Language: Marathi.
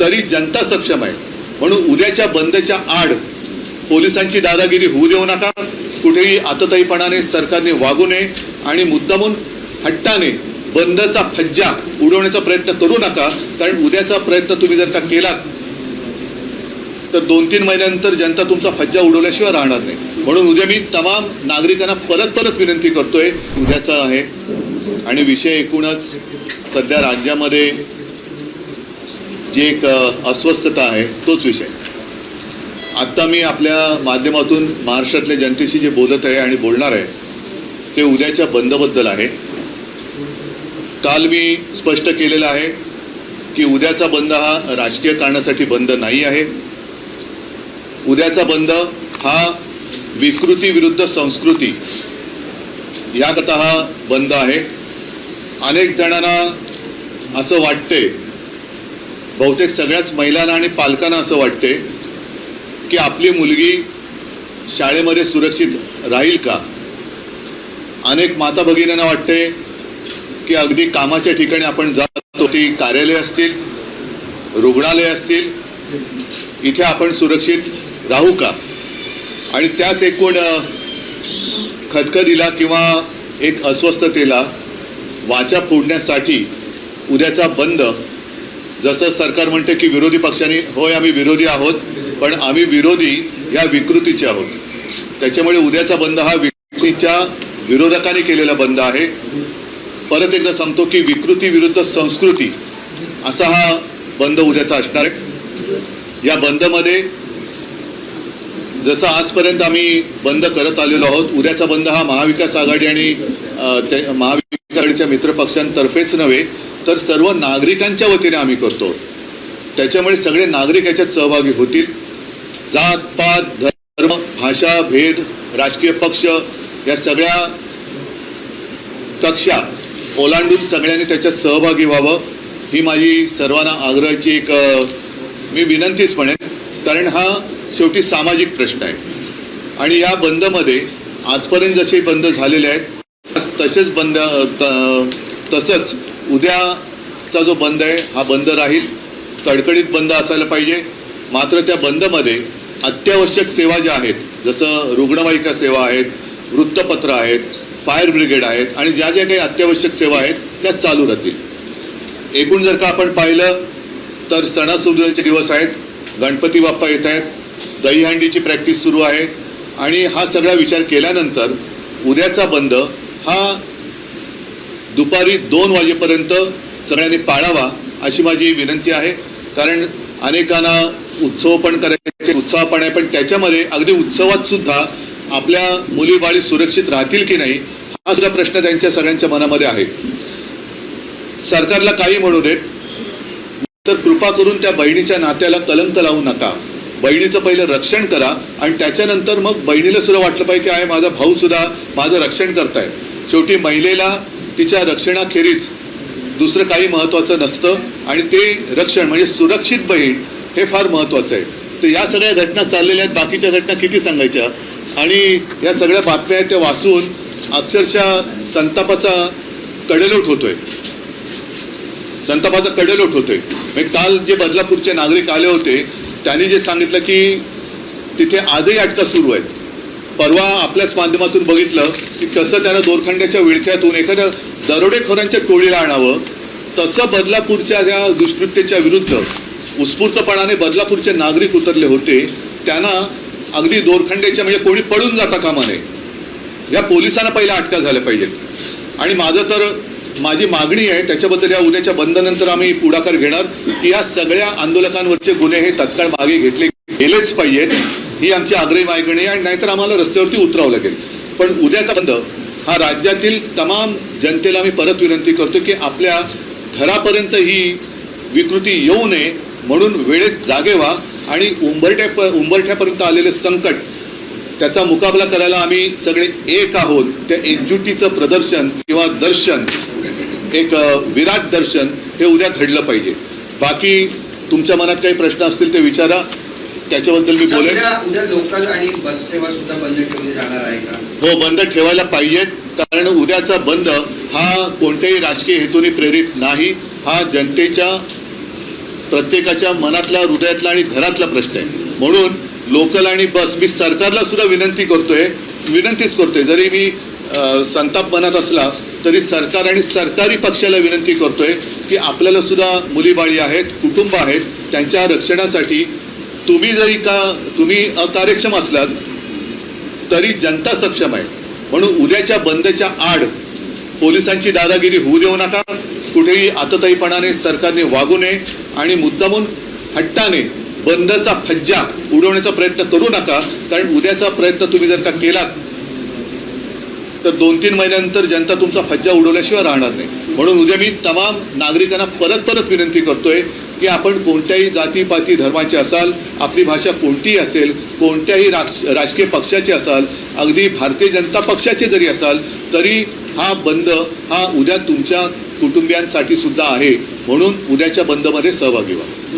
तरी जनता सक्षम आहे. म्हणून उद्याच्या बंदच्या आड पोलिसांची दादागिरी होऊ देऊ नका. कुठेही आतताईपणाने सरकारने वागू नये आणि मुद्दामून हट्टाने बंदचा फज्जा उडवण्याचा प्रयत्न करू नका. कारण उद्याचा प्रयत्न तुम्ही जर का केलात तर दोन तीन महिन्यानंतर जनता तुमचा फज्जा उडवल्याशिवाय राहणार नाही. म्हणून उद्या मी तमाम नागरिकांना परत परत विनंती करतोय उद्याचा आहे. आणि विषय एकूणच सध्या राज्यामध्ये जी एक अस्वस्थता आहे तोच विषय. आत्ता मी आपल्या माध्यमातून महाराष्ट्रातल्या जनतेशी जे बोलत आहे आणि बोलणार आहे ते उद्याच्या बंदबद्दल आहे. काल मी स्पष्ट केलेलं आहे की उद्याचा बंद हा राजकीय कारणासाठी बंद नाही आहे. उद्याचा बंद हा विकृती विरुद्ध संस्कृती याकरता हा बंद आहे. अनेक जणांना असं वाटते बहुतेक सगळ्याच महिलांना आणि पालकांना असं वाटते की आपली मुलगी शाळेमध्ये सुरक्षित राहील का? अनेक माता भगिनींना वाटते की अगदी कामाच्या ठिकाणी आपण जातो ती कार्यालय असतील रुग्णालय असतील इथे आपण सुरक्षित राहू का? आणि त्याच एकूण खदखदीला किंवा एक अस्वस्थतेला वाचा फोडण्यासाठी उद्याचा बंद जसं सरकार म्हणते की विरोधी पक्षांनी होय आम्ही विरोधी आहोत पण आम्ही विरोधी या विकृतीचे आहोत. त्याच्यामुळे उद्याचा बंद हा विकृतीच्या विरोधकांनी केलेला बंद आहे. परत एकदा सांगतो की विकृती विरुद्ध संस्कृती असा हा बंद उद्याचा असणार आहे. या बंदमध्ये जसं आजपर्यंत आम्ही बंद करत आलेलो आहोत उद्याचा बंद हा महाविकास आघाडी आणि ते महाविकास आघाडीच्या मित्रपक्षांतर्फेच नव्हे तर सर्व नागरिकांच्या वतीने आम्ही करतो. त्याच्यामुळे सगळे नागरिक याच्यात सहभागी होतील. जात पात धर्म भाषा भेद राजकीय पक्ष या सगळ्या कक्षा ओलांडून सगळ्यांनी त्याच्यात सहभागी व्हावं. ही माझी सर्वांना आग्रहाची एक मी विनंतीच म्हणेन. कारण हा शेवटी सामाजिक प्रश्न आहे. आणि या बंदमध्ये आजपर्यंत जसे बंद झालेले आहेत तसेच बंद तसंच उद्याचा जो बंद आहे हा बंद राहील. कडकडीत बंद असायला पाहिजे. मात्र त्या बंदमध्ये अत्यावश्यक सेवा ज्या आहेत जसं रुग्णवाहिका सेवा आहेत वृत्तपत्र आहेत फायर ब्रिगेड आहेत आणि ज्या ज्या काही अत्यावश्यक सेवा आहेत त्या चालू राहतील. एकूण जर का आपण पाहिलं तर सणासुदीचे दिवस आहेत गणपती बाप्पा येत आहेत दहीहंडीची प्रॅक्टिस सुरू आहे आणि हा सगळा विचार केल्यानंतर उद्याचा बंद हा दुपारी दोन वाजेपर्यंत सगळ्यांनी पाळावा अशी माझी विनंती आहे. कारण अनेकांना उत्सव पण करायचे उत्साह पण आहे पण त्याच्यामध्ये अगदी उत्सवात सुद्धा आपल्या मुली बाळी सुरक्षित राहतील की नाही हा सुद्धा प्रश्न त्यांच्या सगळ्यांच्या मनामध्ये आहे. सरकारला काही म्हणू देत तर कृपा करून त्या बहिणीच्या नात्याला कलंक लावू नका. बहिणीचं पहिलं रक्षण करा आणि त्याच्यानंतर मग बहिणीला सुद्धा वाटलं पाहिजे की आहे माझा भाऊ सुद्धा माझं रक्षण करताय. शेवटी महिलेला तिच्या रक्षणाखेरीज दुसरं काही महत्त्वाचं नसतं आणि ते रक्षण म्हणजे सुरक्षित बहीण हे फार महत्त्वाचं आहे. तर या सगळ्या घटना चाललेल्या आहेत. बाकीच्या घटना किती सांगायच्या? आणि या सगळ्या बातम्या आहेत त्या वाचून अक्षरशः संतापाचा कडेलोट होतो आहे संतापाचा कडेलोट होतोय. म्हणजे काल जे बदलापूरचे नागरिक आले होते त्यांनी जे सांगितलं की तिथे आजही अटका सुरू आहेत. परवा आपल्याच माध्यमातून बघितलं की कसं त्यानं दोरखंड्याच्या विळख्यातून एखाद्या दरोडेखोरांच्या टोळीला आणावं तसं बदलापूरच्या त्या दुष्कृत्याच्या विरुद्ध उत्स्फूर्तपणाने बदलापूरचे नागरिक उतरले होते. त्यांना अगदी दोरखंड्याच्या म्हणजे कोणी पळून जाता कामा नये या पोलिसांना पहिल्या अटका झाल्या पाहिजेत. आणि माझं तर माझी मागणी आहे त्याच्याबद्दल या उद्याच्या बंदनंतर आम्ही पुढाकार घेणार की या सगळ्या आंदोलकांवरचे गुन्हे हे तत्काळ मागे घेतले गेलेच पाहिजेत. ही आमची आग्रही मागणी आणि नाहीतर आम्हाला रस्त्यावरती उतरावं लागेल. पण उद्याचा बंद हा राज्यातील तमाम जनतेला मी परत विनंती करतो की आपल्या घरापर्यंत ही विकृती येऊ नये म्हणून वेळेत जागे व्हा आणि उंबरठ्या उंबरठ्यापर्यंत आलेले संकट त्याचा मुकाबला करायला आम्ही सगळे एक आहोत. त्या एकजुटीचं प्रदर्शन किंवा दर्शन एक विराट दर्शन हे उद्या घडलं पाहिजे. बाकी तुमच्या मनात काही प्रश्न असतील ते विचारा. त्याच्याबद्दल मी बोलेन. उद्या लोकल आणि बस सेवा सुद्धा बंद ठेवली जाणार आहे का? हो बंद ठेवायला पाहिजेत कारण उद्याचा बंद हा कोणत्याही राजकीय हेतूने प्रेरित नाही. हा जनतेच्या प्रत्येकाच्या मनातला हृदयातला आणि घरातला प्रश्न आहे. म्हणून लोकल आणि बस मी सरकारला सुद्धा विनंती करतोय विनंतीच करतोय. जरी मी संताप मनात असला तरी सरकार आणि सरकारी पक्षाला विनंती करतोय की आपल्याला सुद्धा मुलीबाळी आहेत कुटुंब आहेत त्यांच्या रक्षणासाठी तुम्ही जरी का तुम्ही अकार्यक्षम असलात तरी जनता सक्षम आहे. म्हणून उद्याच्या बंदच्या आड पोलिसांची दादागिरी होऊ देऊ नका. कुठेही आतताईपणाने सरकारने वागू नये आणि मुद्दामून हट्टाने बंदचा फज्जा उडवण्याचा प्रयत्न करू नका. कारण उद्याचा प्रयत्न तुम्ही जर का केलात तर दोन तीन महिन्यानंतर जनता तुमचा फज्जा उडवल्याशिवाय राहणार नाही. म्हणून उद्या मी तमाम नागरिकांना परत परत विनंती करतोय की आपण कोणत्याही जातीपाती धर्माचे असाल आपली भाषा कोणतीही असेल कोणत्याही राज राजकीय पक्षाचे असाल अगदी भारतीय जनता पक्षाचे जरी असाल तरी हा बंद हा उद्या तुमच्या कुटुंबियांसाठी सुद्धा आहे. म्हणून उद्याच्या बंदमध्ये सहभागी व्हा.